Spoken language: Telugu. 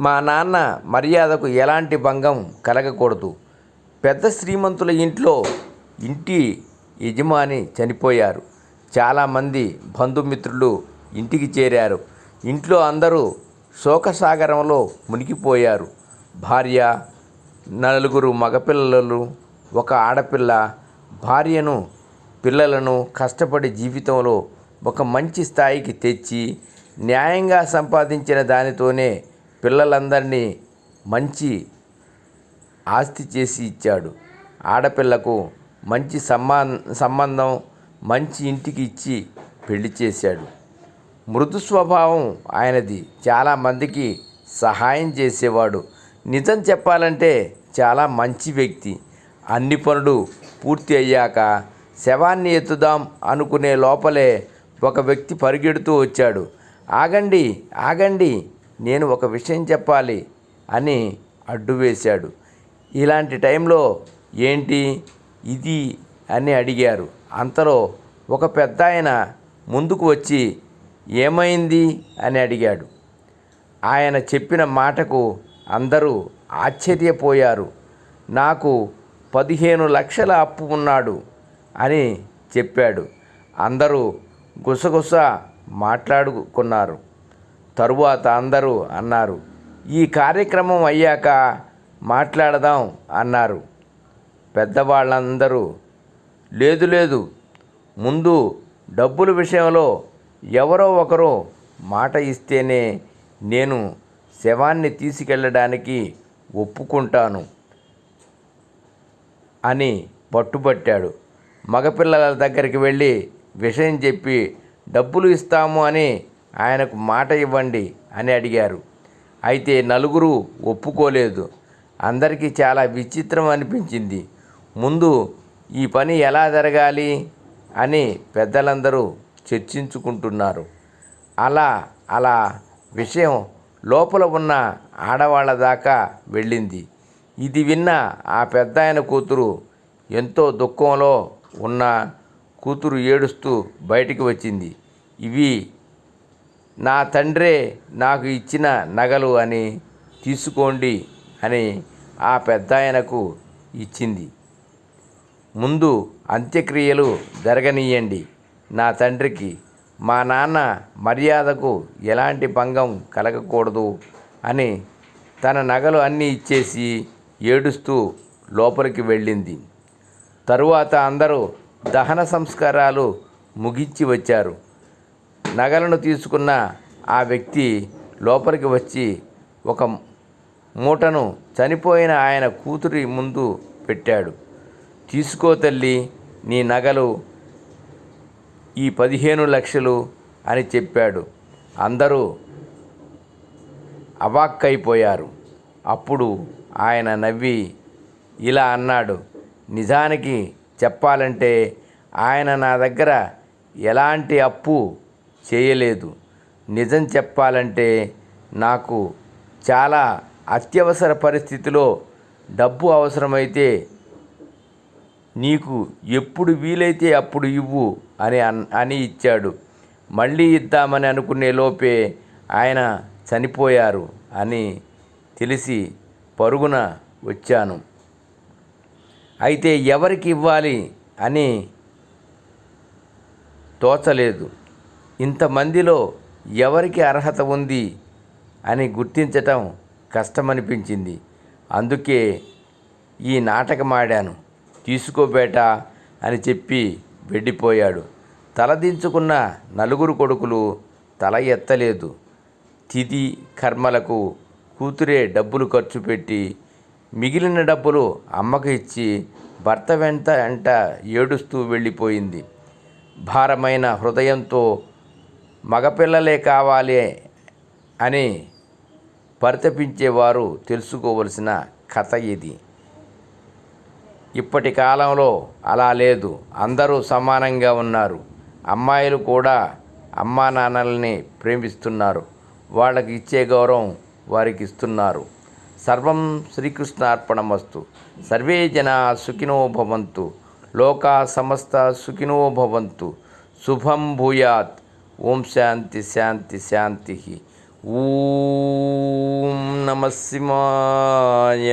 మా నాన్న మర్యాదకు ఎలాంటి భంగం కలగకూడదు. పెద్ద శ్రీమంతుల ఇంట్లో ఇంటి యజమాని చనిపోయారు. చాలామంది బంధుమిత్రులు ఇంటికి చేరారు. ఇంట్లో అందరూ శోకసాగరంలో మునిగిపోయారు. భార్య నలుగురు మగపిల్లలు ఒక ఆడపిల్ల. భార్యను పిల్లలను కష్టపడి జీవితంలో ఒక మంచి స్థాయికి తెచ్చి న్యాయంగా సంపాదించిన దానితోనే పిల్లలందరినీ మంచి ఆస్తి చేసి ఇచ్చాడు. ఆడపిల్లకు మంచి సమ్మా సంబంధం మంచి ఇంటికి ఇచ్చి పెళ్ళి చేశాడు. మృదు స్వభావం ఆయనది. చాలామందికి సహాయం చేసేవాడు. నిజం చెప్పాలంటే చాలా మంచి వ్యక్తి. అన్ని పనులు పూర్తి అయ్యాక శవాన్ని ఎత్తుదాం అనుకునే లోపలే ఒక వ్యక్తి పరిగెడుతూ వచ్చాడు. ఆగండి ఆగండి నేను ఒక విషయం చెప్పాలి అని అడ్డు వేశాడు. ఇలాంటి టైంలో ఏంటి ఇది అని అడిగారు. అంతలో ఒక పెద్ద ఆయన ముందుకు వచ్చి ఏమైంది అని అడిగాడు. ఆయన చెప్పిన మాటకు అందరూ ఆశ్చర్యపోయారు. నాకు పదిహేను లక్షల అప్పు ఉన్నాడు అని చెప్పాడు. అందరూ గుసగుస మాట్లాడుకున్నారు. తరువాత అందరూ అన్నారు ఈ కార్యక్రమం అయ్యాక మాట్లాడదాం అన్నారు. పెద్దవాళ్ళందరూ లేదు లేదు. ముందు డబ్బుల విషయంలో ఎవరో ఒకరు మాట ఇస్తేనే నేను శవాన్ని తీసుకెళ్ళడానికి ఒప్పుకుంటాను అని పట్టుబట్టాడు. మగపిల్లల దగ్గరికి వెళ్ళి విషయం చెప్పి డబ్బులు ఇస్తాము అని ఆయనకు మాట ఇవ్వండి అని అడిగారు. అయితే నలుగురు ఒప్పుకోలేదు. అందరికీ చాలా విచిత్రం అనిపించింది. ముందు ఈ పని ఎలా జరగాలి అని పెద్దలందరూ చర్చించుకుంటున్నారు. అలా అలా విషయం లోపల ఉన్న ఆడవాళ్ళ దాకా వెళ్ళింది. ఇది విన్న ఆ పెద్ద ఆయన కూతురు ఎంతో దుఃఖంలో ఉన్న కూతురు ఏడుస్తూ బయటికి వచ్చింది. ఇవి నా తండ్రే నాకు ఇచ్చిన నగలు అని తీసుకోండి అని ఆ పెద్ద ఆయనకు ఇచ్చింది. ముందు అంత్యక్రియలు జరగనీయండి. నా తండ్రికి మా నాన్న మర్యాదకు ఎలాంటి భంగం కలగకూడదు అని తన నగలు అన్నీ ఇచ్చేసి ఏడుస్తూ లోపలికి వెళ్ళింది. తరువాత అందరూ దహన సంస్కారాలు ముగించి వచ్చారు. నగలను తీసుకున్న ఆ వ్యక్తి లోపలికి వచ్చి ఒక మూటను చనిపోయిన ఆయన కూతురి ముందు పెట్టాడు. తీసుకో తల్లి నీ నగలు ఈ పదిహేను లక్షలు అని చెప్పాడు. అందరూ అవాక్కైపోయారు. అప్పుడు ఆయన నవ్వి ఇలా అన్నాడు నిజానికి చెప్పాలంటే ఆయన నా దగ్గర ఎలాంటి అప్పు చేయలేదు. నిజం చెప్పాలంటే నాకు చాలా అత్యవసర పరిస్థితిలో డబ్బు అవసరమైతే నీకు ఎప్పుడు వీలైతే అప్పుడు ఇవ్వు అని అన్ అని ఇచ్చాడు. మళ్ళీ ఇద్దామని అనుకునే లోపే ఆయన చనిపోయారు అని తెలిసి పరుగున వచ్చాను. అయితే ఎవరికి ఇవ్వాలి అని తోచలేదు. ఇంతమందిలో ఎవరికి అర్హత ఉంది అని గుర్తించటం కష్టమనిపించింది. అందుకే ఈ నాటకం ఆడాను తీసుకోబేట అని చెప్పి వెళ్ళిపోయాడు. తలదించుకున్న నలుగురు కొడుకులు తల ఎత్తలేదు. తిథి కర్మలకు కూతురే డబ్బులు ఖర్చు పెట్టి మిగిలిన డబ్బులు అమ్మకు ఇచ్చి భర్త వెంట అంట ఏడుస్తూ వెళ్ళిపోయింది. భారమైన హృదయంతో మగపిల్లలే కావాలి అని పరితపించేవారు తెలుసుకోవలసిన కథ ఇది. ఇప్పటి కాలంలో అలా లేదు. అందరూ సమానంగా ఉన్నారు. అమ్మాయిలు కూడా అమ్మా నాన్నల్ని ప్రేమిస్తున్నారు. వాళ్ళకి ఇచ్చే గౌరవం వారికి ఇస్తున్నారు. సర్వం శ్రీకృష్ణ అర్పణమస్తు సర్వే జన సుఖినో భవంతు. లోకా సమస్త సుఖినో భవంతు. శుభం భూయాత్. ఓం శాంతి శాంతి శాంతి ఓం నమ శివాయ